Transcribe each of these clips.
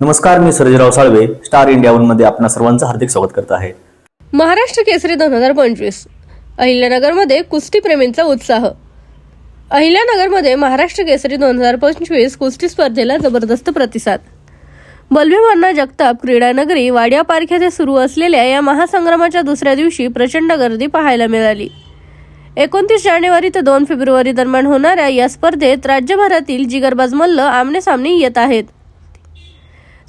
नमस्कार मी Sarjerao Salve Star India वनमध्ये आपणा सर्वांचं हार्दिक स्वागत करत आहे. महाराष्ट्र केसरी दोन हजार पंचवीस अहिल्यानगरमध्ये कुस्तीप्रेमींचा उत्साह. अहिल्यानगरमध्ये महाराष्ट्र केसरी दोन हजार पंचवीस कुस्ती स्पर्धेला जबरदस्त प्रतिसाद. बलभीमांना जगताप क्रीडानगरी वाड्या पार्क येथे सुरू असलेल्या या महासंग्रामाच्या दुसऱ्या दिवशी प्रचंड गर्दी पाहायला मिळाली. एकोणतीस जानेवारी ते दोन फेब्रुवारी दरम्यान होणाऱ्या या स्पर्धेत राज्यभरातील जिगरबाज मल्ल आमनेसामने येत आहेत.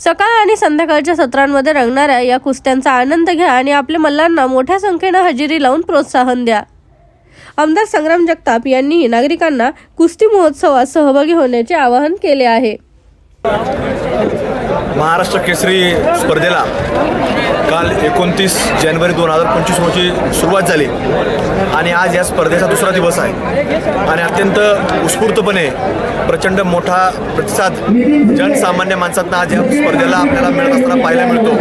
सकाळ आणि संध्याकाळच्या सत्रांमध्ये रंगणाऱ्या या कुस्त्यांचा आनंद घ्या आणि आपल्या मल्लांना मोठ्या संख्येनं हजेरी लावून प्रोत्साहन द्या. आमदार संग्राम जगताप यांनीही नागरिकांना कुस्ती महोत्सवात सहभागी होण्याचे आवाहन केले आहे. महाराष्ट्र केसरी स्पर्धेला काल एकोणतीस जानेवारी दोन हजार पंचवीस रोजी सुरुवात झाली. आणि आज या स्पर्धेचा दुसरा दिवस आहे. आणि अत्यंत उत्स्फूर्तपणे प्रचंड मोठा प्रतिसाद जनसामान्य माणसांना आज या स्पर्धेला आपल्याला मिळत असताना पाहायला मिळतो.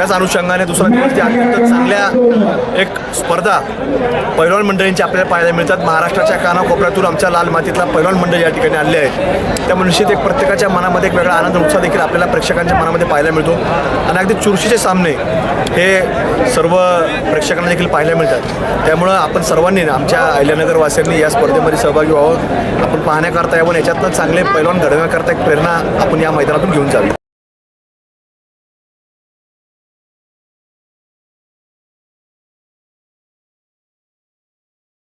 त्याच अनुषंगाने दुसरा दिवस जे अत्यंत चांगल्या एक स्पर्धा पैलवान मंडळींची आपल्याला पाहायला मिळतात. महाराष्ट्राच्या कानाकोपऱ्यातून आमच्या लाल मातीतला पैलवान मंडळ या ठिकाणी आले आहेत त्यामुळे निश्चित एक प्रत्येकाच्या मनामध्ये एक वेगळा आनंद उत्साह देखील आपल्याला प्रेक्षकांच्या मनामध्ये पाहायला मिळतो. आणि अगदी चुरशीचे सामने हे सर्व प्रेक्षकांना देखील पाहायला मिळतात. त्यामुळं आपण सर्वांनी आमच्या अहिल्यानगरवासियांनी या स्पर्धेमध्ये सहभागी व्हावं. आपण पाहण्याकरता यावं याच्यातनं चांगले पैलवान घडवण्याकरता एक प्रेरणा आपण या मैदानातून घेऊन जावी.